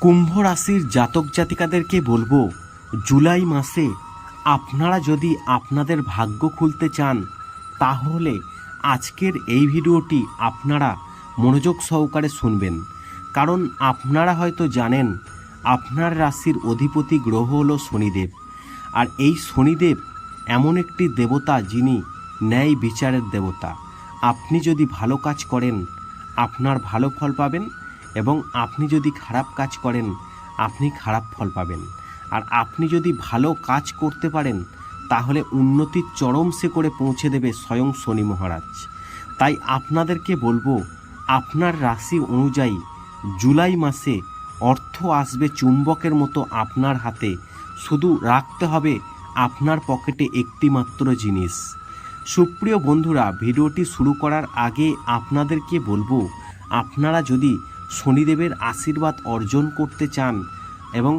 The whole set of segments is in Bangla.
কুম্ভ রাশির জাতক জাতিকাদেরকে বলব, জুলাই মাসে আপনারা যদি আপনাদের ভাগ্য খুলতে চান, তাহলে আজকের এই ভিডিওটি আপনারা মনোযোগ সহকারে শুনবেন। কারণ আপনারা হয়তো জানেন, আপনার রাশির অধিপতি গ্রহ হলো শনিদেব। আর এই শনিদেব এমন একটি দেবতা যিনি ন্যায় বিচারের দেবতা। আপনি যদি ভালো কাজ করেন, আপনার ভালো ফল পাবেন। এবং আপনি যদি খারাপ কাজ করেন, আপনি খারাপ ফল পাবেন। আর আপনি যদি ভালো কাজ করতে পারেন, তাহলে উন্নতির চরম সে করে পৌঁছে দেবে স্বয়ং শনি মহারাজ। তাই আপনাদেরকে বলব, আপনার রাশি অনুযায়ী জুলাই মাসে অর্থ আসবে চুম্বকের মতো আপনার হাতে। শুধু রাখতে হবে আপনার পকেটে একটিমাত্র জিনিস। সুপ্রিয় বন্ধুরা, ভিডিওটি শুরু করার আগে আপনাদেরকে বলব, আপনারা যদি শনিদেবের আশীর্বাদ অর্জন করতে চান এবং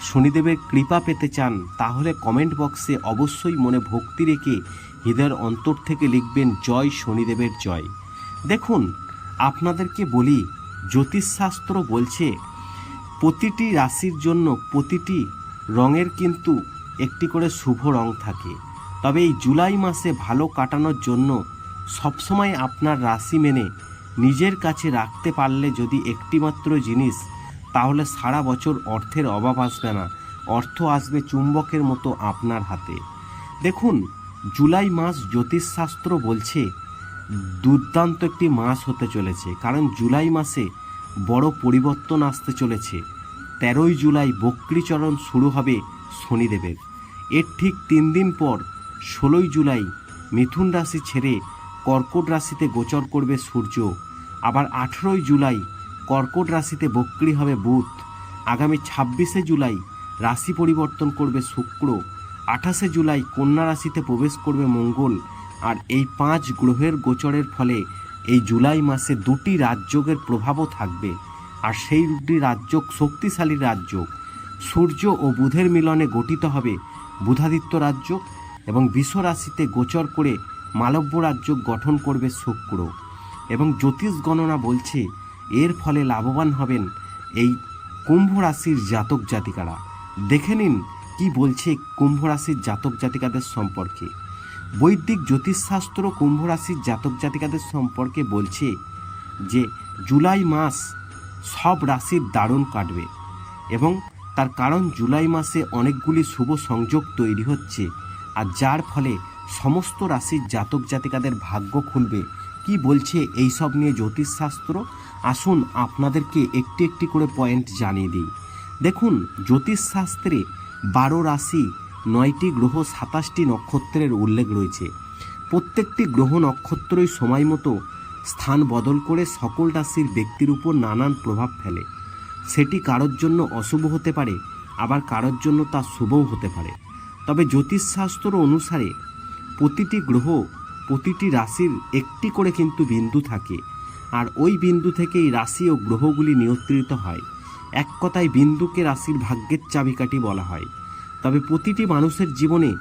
শনিদেবের কৃপা পেতে চান, তাহলে কমেন্ট বক্সে অবশ্যই মনে ভক্তি রেখে হৃদয়ের অন্তর থেকে লিখবেন, জয় শনিদেবের জয়। দেখুন, আপনাদেরকে বলি, জ্যোতিষশাস্ত্র বলছে, প্রতিটি রাশির জন্য প্রতিটি রঙের কিন্তু একটি করে শুভ রং থাকে। তবে এই জুলাই মাসে ভালো কাটানোর জন্য সবসময় আপনার রাশি মেনে নিজের কাছে রাখতে পারলে যদি একটিমাত্র জিনিস, তাহলে সারা বছর অর্থের অভাব আসবে না। অর্থ আসবে চুম্বকের মতো আপনার হাতে। দেখুন, জুলাই মাস জ্যোতিষশাস্ত্র বলছে, দুর্দান্ত একটি মাস হতে চলেছে, কারণ জুলাই মাসে বড় পরিবর্তন আসতে চলেছে। তেরোই জুলাই বক্রীচরণ শুরু হবে শনিদেবের। এর ঠিক তিন দিন পর, ষোলোই জুলাই মিথুন রাশি ছেড়ে কর্কট রাশিতে গোচর করবে সূর্য। আবার আঠেরোই জুলাই কর্কট রাশিতে বক্রী হবে বুধ। আগামী ছাব্বিশে জুলাই রাশি পরিবর্তন করবে শুক্র। আঠাশে জুলাই কন্যা রাশিতে প্রবেশ করবে মঙ্গল। আর এই পাঁচ গ্রহের গোচরের ফলে এই জুলাই মাসে দুটি রাজযোগের প্রভাবও থাকবে। আর সেই দুটি রাজযোগ শক্তিশালী রাজযোগ। সূর্য ও বুধের মিলনে গঠিত হবে বুধাদিত্য রাজ্য এবং বিশ্ব রাশিতে গোচর করে মালব্য রাজ্য গঠন করবে শুক্র এবং জ্যোতিষ গণনা বলছে এর ফলে লাভবান হবেন এই কুম্ভ রাশির জাতক জাতিকারা। দেখে নিন কি বলছে কুম্ভ রাশির জাতক জাতিকাদের সম্পর্কে। বৈদিক জ্যোতিষশাস্ত্র কুম্ভ রাশির জাতক জাতিকাদের সম্পর্কে বলছে যে জুলাই মাস সব রাশির দারুণ কাটবে এবং তার কারণ জুলাই মাসে অনেকগুলি শুভ সংযোগ তৈরি হচ্ছে আর যার ফলে সমস্ত রাশির জাতক জাতিকাদের ভাগ্য খুলবে। কি বলছে এই সব নিয়ে জ্যোতিষশাস্ত্র? আসুন আপনাদেরকে একটি একটি করে পয়েন্ট জানিয়ে দিই। দেখুন, জ্যোতিষশাস্ত্রে বারো রাশি, নয়টি গ্রহ, সাতাশটি নক্ষত্রের উল্লেখ রয়েছে। প্রত্যেকটি গ্রহ নক্ষত্রই সময় মতো স্থান বদল করে সকল রাশির ব্যক্তির উপর নানান প্রভাব ফেলে। সেটি কারোর জন্য অশুভ হতে পারে, আবার কারোর জন্য তা শুভও হতে পারে। তবে জ্যোতিষশাস্ত্র অনুসারে প্রতিটি গ্রহ প্রতিটি রাশির একটি করে কিন্তু বিন্দু থাকে। আর ওই বিন্দু থেকেই রাশি ও গ্রহগুলি নিয়ন্ত্রিত হয়। এক কথায় বিন্দুকে রাশির ভাগ্যের চাবিকাঠি বলা হয়। তবে প্রতিটি মানুষের জীবনে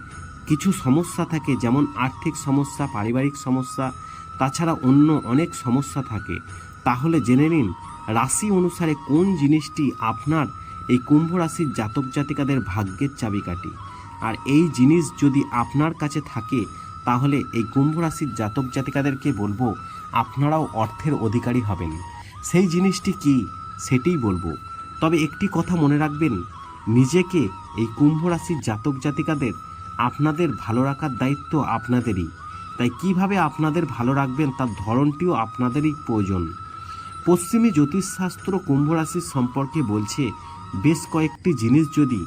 কিছু সমস্যা থাকে, যেমন আর্থিক সমস্যা, পারিবারিক সমস্যা, তাছাড়া অন্য অনেক সমস্যা থাকে। তাহলে জেনে নিন, রাশি অনুসারে কোন জিনিসটি আপনার এই কুম্ভ রাশির জাতক জাতিকাদের ভাগ্যের চাবিকাঠি? আর এই জিনিস যদি আপনার কাছে থাকে, তাহলে এই কুম্ভ রাশির জাতক জাতিকাদেরকে বলব, আপনারাও অর্থের অধিকারী হবেন। সেই জিনিসটি কি? সেটিই বলব। তবে একটি কথা মনে রাখবেন, নিজেকে এই কুম্ভ রাশির জাতক জাতিকাদের, আপনাদের ভালো রাখার দায়িত্ব আপনাদেরই। তাই কীভাবে আপনাদের ভালো রাখবেন, তার ধরনটিও আপনাদেরই প্রয়োজন। পশ্চিমী জ্যোতিষশাস্ত্র কুম্ভ রাশির সম্পর্কে বলছে, বেশ কয়েকটি জিনিস যদি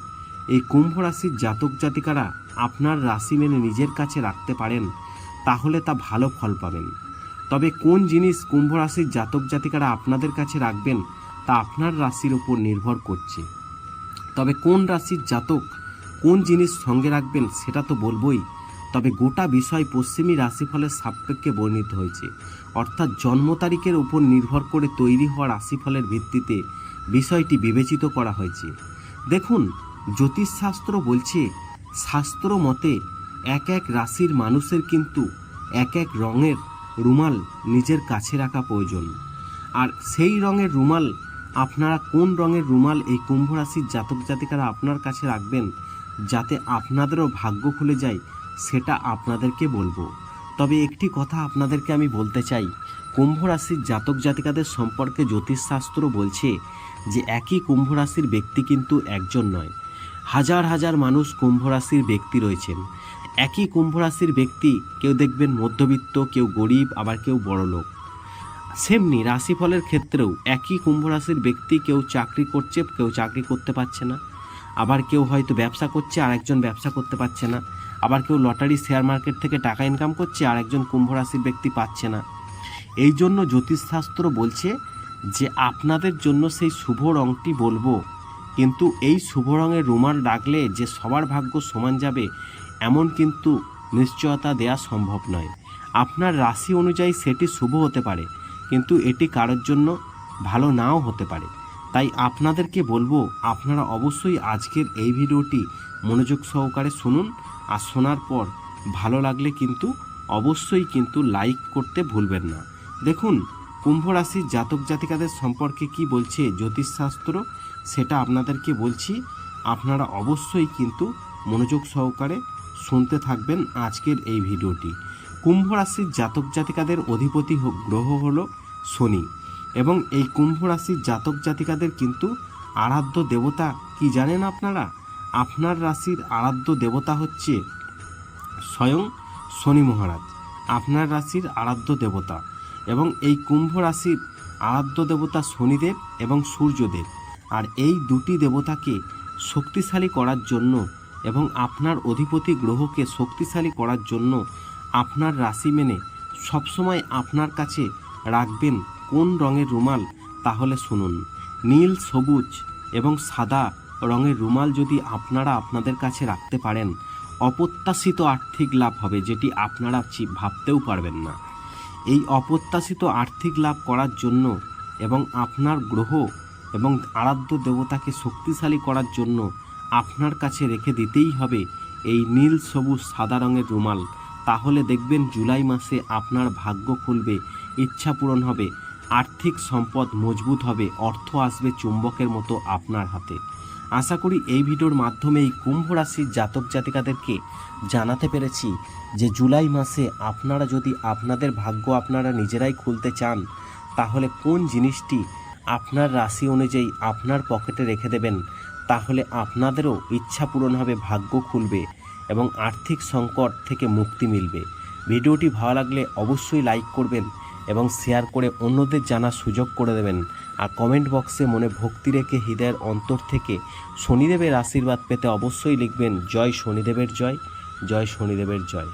এই কুম্ভ রাশির জাতক জাতিকারা আপনার রাশি মেনে নিজের কাছে রাখতে পারেন, তাহলে তা ভালো ফল পাবেন। তবে কোন জিনিস কুম্ভ রাশির জাতক জাতিকারা আপনাদের কাছে রাখবেন, তা আপনার রাশির উপর নির্ভর করছে। তবে কোন রাশির জাতক কোন জিনিস সঙ্গে রাখবেন সেটা তো বলবই, তবে গোটা বিষয় পশ্চিমী রাশিফলের সাপেক্ষে বর্ণিত হয়েছে। অর্থাৎ জন্ম তারিখের উপর নির্ভর করে তৈরি হওয়া রাশিফলের ভিত্তিতে বিষয়টি বিবেচিত করা হয়েছে। দেখুন জ্যোতিষশাস্ত্র বলছে, শাস্ত্র মতে এক এক রাশির মানুষের কিন্তু এক এক রঙের রুমাল নিজের কাছে রাখা প্রয়োজন। আর সেই রঙের রুমাল আপনারা কোন রঙের রুমাল এই কুম্ভ রাশির জাতক জাতিকারা আপনার কাছে রাখবেন যাতে আপনাদেরও ভাগ্য খুলে যায়, সেটা আপনাদেরকে বলব। তবে একটি কথা আপনাদেরকে আমি বলতে চাই, কুম্ভ রাশির জাতক জাতিকাদের সম্পর্কে জ্যোতিষশাস্ত্র বলছে যে, একই কুম্ভ রাশির ব্যক্তি কিন্তু একজন নয়। হাজার হাজার মানুষ কুম্ভ রাশির ব্যক্তি রয়েছেন। একই কুম্ভ রাশির ব্যক্তি কেউ দেখবেন মধ্যবিত্ত, কেউ গরিব, আবার কেউ বড়লোক সেমনি রাশিফলের ক্ষেত্রেও একই কুম্ভ রাশির ব্যক্তি কেউ চাকরি করছে, কেউ চাকরি করতে পারছে না। আবার কেউ হয়তো ব্যবসা করছে আর একজন ব্যবসা করতে পারছে না। আবার কেউ লটারি শেয়ার মার্কেট থেকে টাকা ইনকাম করছে আর একজন কুম্ভ রাশির ব্যক্তি পাচ্ছে না। এই জন্য জ্যোতিষশাস্ত্র বলছে যে, আপনাদের জন্য সেই শুভ রঙটি বলব। কিন্তু এই শুভ রঙের রুমাল রাখলে যে সবার ভাগ্য সমান যাবে, এমন কিন্তু নিশ্চয়তা দেওয়া সম্ভব নয়। আপনার রাশি অনুযায়ী সেটি শুভ হতে পারে, কিন্তু এটি কারোর জন্য ভালো নাও হতে পারে। তাই আপনাদেরকে বলব, আপনারা অবশ্যই আজকের এই ভিডিওটি মনোযোগ সহকারে শুনুন আর শোনার পর ভালো লাগলে কিন্তু অবশ্যই কিন্তু লাইক করতে ভুলবেন না। দেখুন, কুম্ভ রাশির জাতক জাতিকাদের সম্পর্কে কি বলছে জ্যোতিষশাস্ত্র? সেটা আপনাদেরকে বলছি, আপনারা অবশ্যই কিন্তু মনোযোগ সহকারে শুনতে থাকবেন আজকের এই ভিডিওটি। কুম্ভ রাশির জাতক জাতিকাদের অধিপতি গ্রহ হলো শনি এবং এই কুম্ভ রাশির জাতক জাতিকাদের কিন্তু আরাধ্য দেবতা কি জানেন আপনারা? আপনার রাশির আরাধ্য দেবতা হচ্ছে স্বয়ং শনি মহারাজ। আপনার রাশির আরাধ্য দেবতা এবং এই কুম্ভ রাশির আরাধ্য দেবতা শনিদেব এবং সূর্যদেব। আর এই দুটি দেবতাকে শক্তিশালী করার জন্য এবং আপনার অধিপতি গ্রহকে শক্তিশালী করার জন্য আপনার রাশি মেনে সবসময় আপনার কাছে রাখবেন কোন রঙের রুমাল তাহলে শুনুন। নীল, সবুজ এবং সাদা রঙের রুমাল যদি আপনারা আপনাদের কাছে রাখতে পারেন, অপ্রত্যাশিত আর্থিক লাভ হবে যেটি আপনারা ভাবতেও পারবেন না। এই অপ্রত্যাশিত আর্থিক লাভ করার জন্য এবং আপনার গ্রহ এবং আরাধ্য দেবতাকে শক্তিশালী করার জন্য আপনার কাছে রেখে দিতেই হবে এই নীল সবুজ সাদা রঙের রুমাল। তাহলে দেখবেন জুলাই মাসে আপনার ভাগ্য খুলবে, ইচ্ছা পূরণ হবে, আর্থিক সম্পদ মজবুত হবে, অর্থ আসবে চুম্বকের মতো আপনার হাতে। আশা করি এই ভিডিওর মাধ্যমে এই কুম্ভ রাশির জাতক জাতিকাদেরকে জানাতে পেরেছি যে জুলাই মাসে আপনারা যদি আপনাদের ভাগ্য আপনারা নিজেরাই খুলতে চান, তাহলে কোন জিনিসটি আপনার রাশি অনুযায়ী আপনার পকেটে রেখে দেবেন, তাহলে আপনাদেরও ইচ্ছা পূরণ হবে, ভাগ্য খুলবে এবং আর্থিক সংকট থেকে মুক্তি মিলবে। ভিডিওটি ভালো লাগলে অবশ্যই লাইক করবেন এবং শেয়ার করে অন্যদের জানার সুযোগ করে দেবেন। আর কমেন্ট বক্সে মনে ভক্তি রেখে হৃদয়ের অন্তর থেকে শনিদেবের আশীর্বাদ পেতে অবশ্যই লিখবেন, জয় শনিদেবের জয় জয় শনিদেবের জয়।